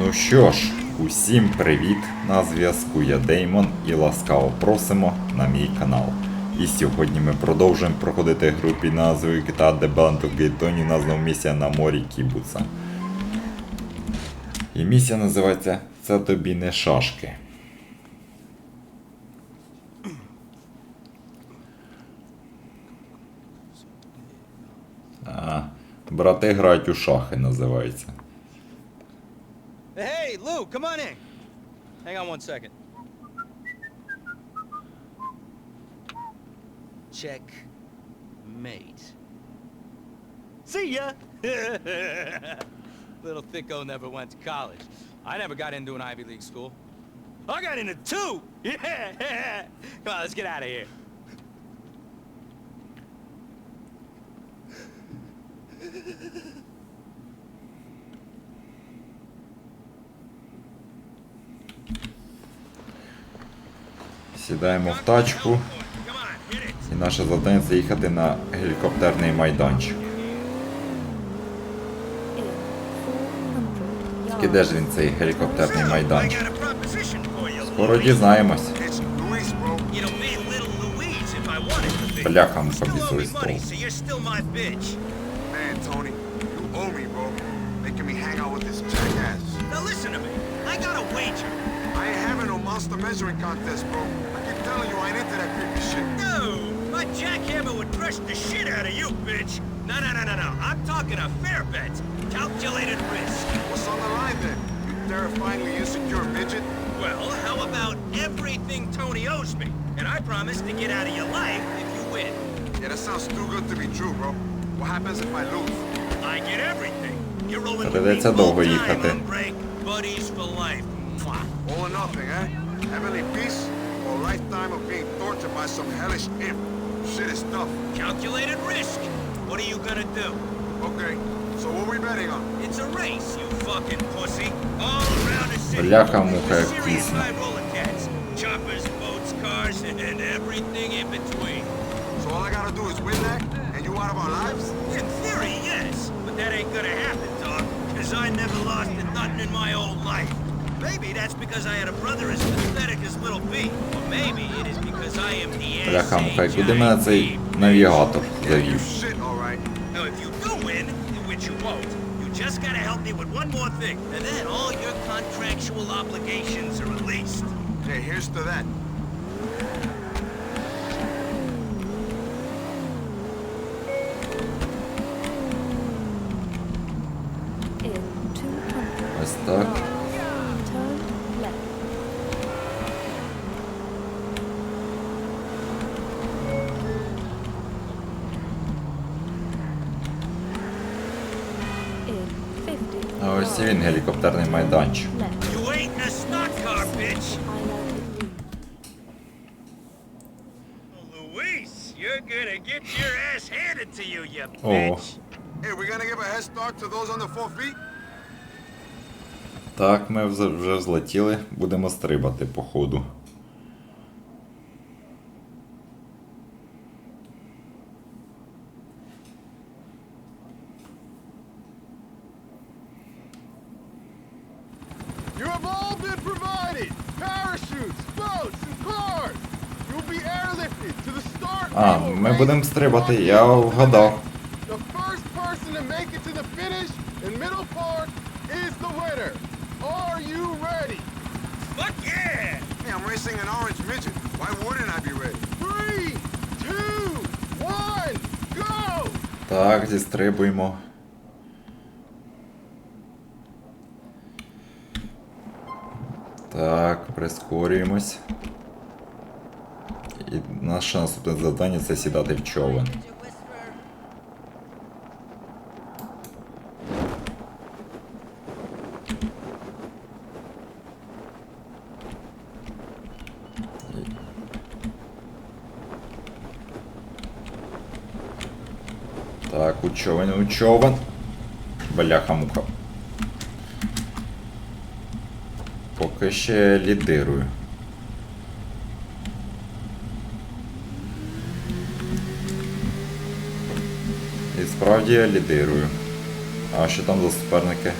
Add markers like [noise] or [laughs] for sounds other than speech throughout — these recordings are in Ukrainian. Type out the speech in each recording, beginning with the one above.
Ну що ж, усім привіт! На зв'язку я Деймон і ласкаво просимо на мій канал. І сьогодні ми продовжуємо проходити гру під назвою The Band of на знову місія на морі Кібуца. І місія називається Це тобі не шашки. А, брати грають у шахи називається. Come on in. Hang on one second. Check. Mate. See ya! [laughs] Little thicko never went to college. I never got into an Ivy League school. I got into two! [laughs] Yeah! Come on, let's get out of here. Сідаємо в тачку. І наше завдання це їхати на гелікоптерний майданчик. Тільки де ж він цей гелікоптерний майданчик? Скоро дізнаємось. It's Luis, bro. It'll be little Louise if I wanted to be. Бляха, You му still owe me побісили money, стол. I got a monster measuring contest, bro. telling you, I ain't into that creepy shit. No! My jackhammer would crush the shit out of you, bitch! No, no, no, no, no. I'm talking a fair bet. Calculated risk. What's on the line, then? You terrifyingly insecure midget? Well, how about everything Tony owes me? And I promise to get out of your life if you win. Yeah, that sounds too good to be true, bro. What happens if I lose? I get everything. You're rolling with me full time, break. Buddies for life. All or nothing, eh? Heavenly peace? or a lifetime of being tortured by some hellish imp? Shit is tough. Calculated risk. What are you gonna do? Okay, so what we betting on? It's a race, you fucking pussy. All around the city. Бляха-муха, A як serious тісно. high roller cats. Choppers, boats, cars, [laughs] and everything in between. So all I gotta do is win that, and you out of our lives? In theory, yes. But that ain't gonna happen, dog. Cause I never lost at nothing in my old life. Maybe that's because I had a brother as pathetic as Little B. Or maybe it is because I am the Бляха, муха, куди мене цей навігатор завів? shit, all right. Now, if you do win, which you won't, you just gotta help me with one more thing, and then all your contractual obligations are released. Hey, here's to that. Ось так. To those under four feet? Так, ми вже вже взлетіли, будемо стрибати по ходу. You have all been provided parachutes, boats, and cars. You'll be airlifted to the start. А, naval ми range будемо стрибати, я on вгадав. The first person to make it to the finish in Middle Park is the winner. Are you ready? Fuck yeah! Hey, I'm racing an orange midget. Why wouldn't I be ready? Three, two, one, go! Так, зістрибуємо. Так, прискорюємось. І наше наступне завдання це сідати в човен. Так, у човен, у човен. Бляха-муха. Поки ще лідирую. І справді я лідирую. А що там за суперники?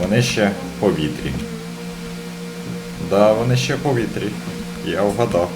Вони ще в повітрі. Да, вони ще в повітрі. Я вгадав.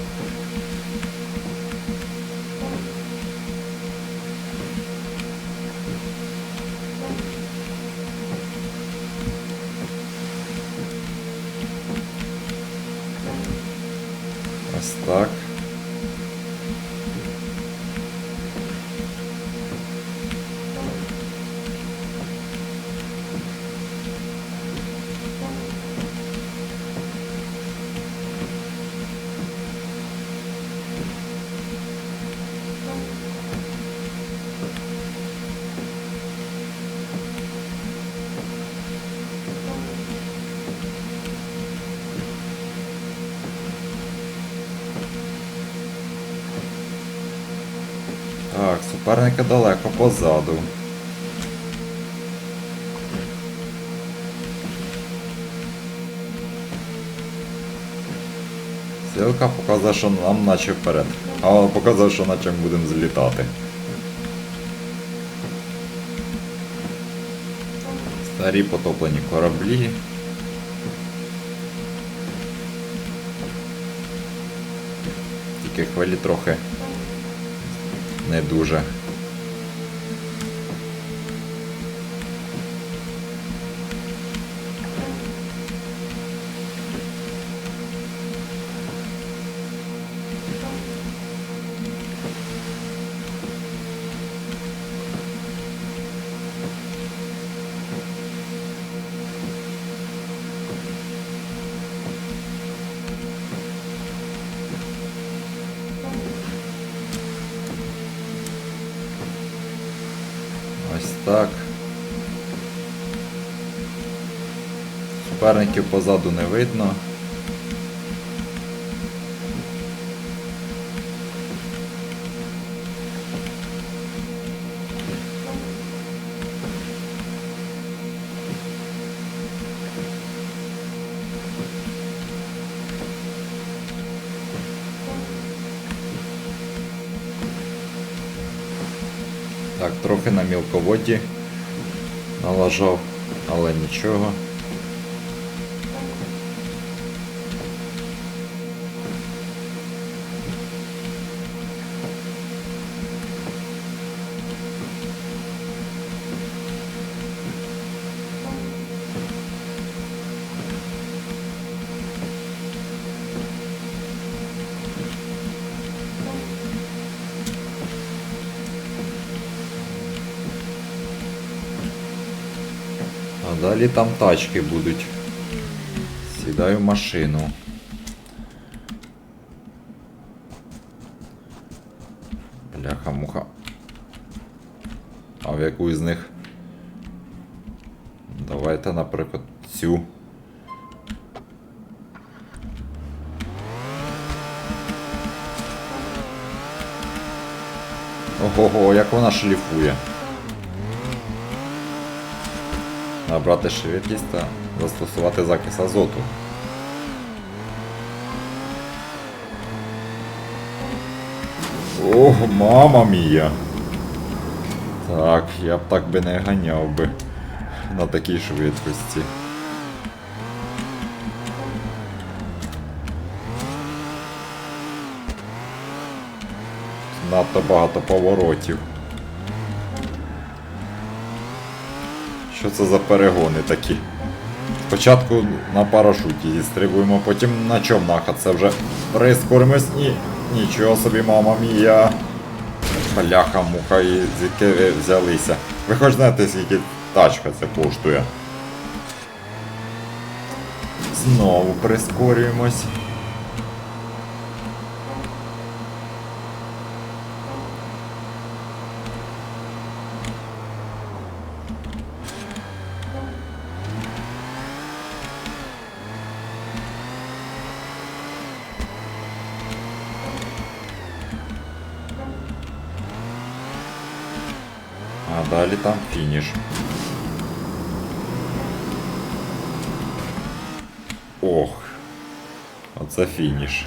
Так, суперники далеко позаду. Стрілка показує, що нам наче вперед. А показує, що наче ми будемо злітати. Старі потоплені кораблі. Тільки хвилі трохи не дуже. Так. Суперників позаду не видно. Так, трохи на мілководді налажав, але нічого. Далі там тачки будуть. Сідаю в машину. Бляха-муха. А в яку із них? Давайте, наприклад, цю. Ого-го, як вона шліфує. Набрати швидкість та застосувати закис азоту. Ох, мама мія. Так, я б так би не ганяв би на такій швидкості. Надто багато поворотів. Що це за перегони такі? Спочатку на парашуті зістрибуємо, потім на човнах, а це вже прискоримось і нічого собі, мама мія. Бляха, муха, і звідки ви взялися. Ви хоч знаєте, скільки тачка це коштує. Знову прискорюємось. далі там фініш. Ох. Оце фініш.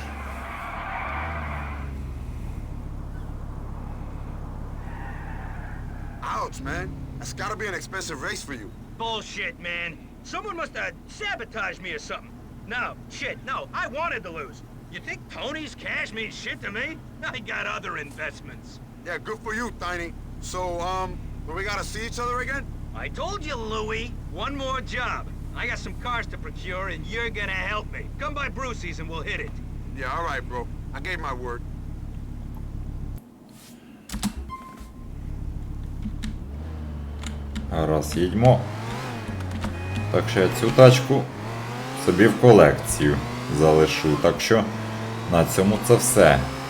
Ouch, man. It's gotta be an expensive race for you. Bullshit, man. Someone must have sabotaged me or something. No, shit, no, I wanted to lose. You think Tony's cash means shit to me? [laughs] I got other investments. Yeah, good for you, Tiny. So, um, will we gotta see each other again? I told you, Louie, one more job. I got some cars to procure, and you're gonna help me. Come by Brucey's and we'll hit it. Yeah, all right, bro. I gave my word. Раз їдьмо. Так що я цю тачку собі в колекцію залишу. Так що на цьому це все.